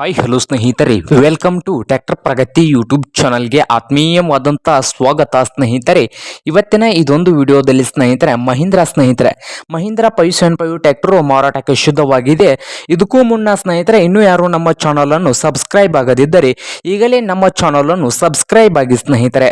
Hi, hello ಸ್ನೇಹಿತರೆ. Welcome to tractor Pragati YouTube ಚಾನಲ್ಗೆ ಆತ್ಮೀಯವಾದಂಥ ಸ್ವಾಗತ ಸ್ನೇಹಿತರೆ. ಇವತ್ತಿನ ಇದೊಂದು ವಿಡಿಯೋದಲ್ಲಿ ಸ್ನೇಹಿತರೆ, ಮಹೀಂದ್ರ ಸ್ನೇಹಿತರೆ. Mahindra five seven five tractor ಮಾರಾಟಕ್ಕೆ ಶುದ್ಧವಾಗಿದೆ. ಇದಕ್ಕೂ ಮುನ್ನ ಸ್ನೇಹಿತರೆ, ಇನ್ನೂ ಯಾರು ನಮ್ಮ ಚಾನಲನ್ನು ಸಬ್ಸ್ಕ್ರೈಬ್ ಆಗದಿದ್ದರೆ, ಈಗಲೇ ನಮ್ಮ ಚಾನಲನ್ನು ಸಬ್ಸ್ಕ್ರೈಬ್ ಆಗಿ ಸ್ನೇಹಿತರೆ.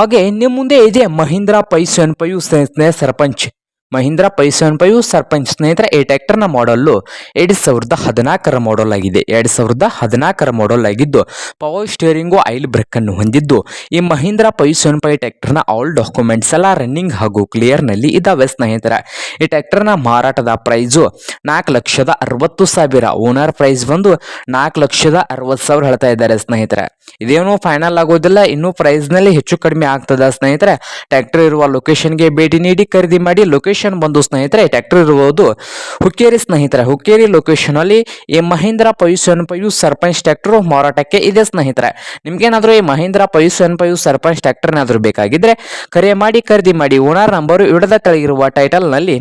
ಹಾಗೆ ನಿಮ್ಮ ಮುಂದೆ ಇದೆ ಮಹೀಂದ್ರ ಫೈವ್ ಸೆವೆನ್ ಫೈವ್ ಸ್ನೇಹಿತರೆ ಸರ್ಪಂಚ್ ಮಹೀಂದ್ರ ಸೆವೆನ್ ಫೈವ್ ಸರ್ಪಂಚ್ ಸ್ನೇಹಿತರ ಈ ಟ್ಯಾಕ್ಟರ್ನ ಮಾಡಲ್ಲು ಎರಡು ಸಾವಿರದ ಹದಿನಾಲ್ಕರ ಮಾಡಲ್ ಆಗಿದೆ ಎರಡು ಸಾವಿರದ ಹದಿನಾಲ್ಕರ ಮಾಡಲ್ ಆಗಿದ್ದು ಪವರ್ ಸ್ಟಿಯರಿಂಗು ಆಯಿಲ್ ಬ್ರೇಕ್ ಅನ್ನು ಹೊಂದಿದ್ದು. ಈ ಮಹೀಂದ್ರ ಸೆವೆನ್ ಫೈವ್ ಟ್ಯಾಕ್ಟರ್ನ ಆಲ್ ಡಾಕ್ಯುಮೆಂಟ್ಸ್ ಎಲ್ಲ ರನ್ನಿಂಗ್ ಹಾಗೂ ಕ್ಲಿಯರ್ನಲ್ಲಿ ಇದ್ದಾವೆ ಸ್ನೇಹಿತರೆ. ಈ ಟ್ರ್ಯಾಕ್ಟರ್ನ ಮಾರಾಟದ ಪ್ರೈಸು ನಾಲ್ಕು ಲಕ್ಷದ ಅರವತ್ತು ಸಾವಿರ. ಓನರ್ ಪ್ರೈಸ್ ಬಂದು ನಾಲ್ಕು ಲಕ್ಷದ ಅರವತ್ತು ಸಾವಿರ ಹೇಳ್ತಾ ಇದ್ದಾರೆ ಸ್ನೇಹಿತರೆ. ಇದೇನು ಫೈನಲ್ ಆಗೋದಿಲ್ಲ, ಇನ್ನೂ ಪ್ರೈಸ್ನಲ್ಲಿ ಹೆಚ್ಚು ಕಡಿಮೆ ಆಗ್ತದ ಸ್ನೇಹಿತರೆ. ಟ್ರ್ಯಾಕ್ಟರ್ ಇರುವ ಲೊಕೇಶನ್ಗೆ ಭೇಟಿ ನೀಡಿ, ಖರೀದಿ ಮಾಡಿ ಲೊಕೇಶನ್ ಬಂದು ಸ್ನೇಹಿತರೆ ಟ್ರ್ಯಾಕ್ಟರ್ ಇರುವುದು ಹುಕ್ಕೇರಿ ಸ್ನೇಹಿತರೆ. ಹುಕ್ಕೇರಿ ಲೊಕೇಶನ್ ಅಲ್ಲಿ ಈ ಮಹೇಂದ್ರ ಫೈವ್ ಎನ್ ಪಯು ಸರ್ಪಂಚ್ ಟ್ರ್ಯಾಕ್ಟರ್ ಮಾರಾಟಕ್ಕೆ ಇದೆ ಸ್ನೇಹಿತರೆ. ನಿಮ್ಗೇನಾದರೂ ಈ ಮಹೇಂದ್ರ ಫೈವ್ ಎನ್ ಪಯು ಸರ್ಪಂಚ್ ಟ್ರ್ಯಾಕ್ಟರ್ ಏನಾದರೂ ಬೇಕಾಗಿದ್ರೆ ಕರೆ ಮಾಡಿ, ಖರೀದಿ ಮಾಡಿ. ಓನರ್ ನಂಬರು ಇಡದ ಕೆಳಗಿರುವ ಟೈಟಲ್ನಲ್ಲಿ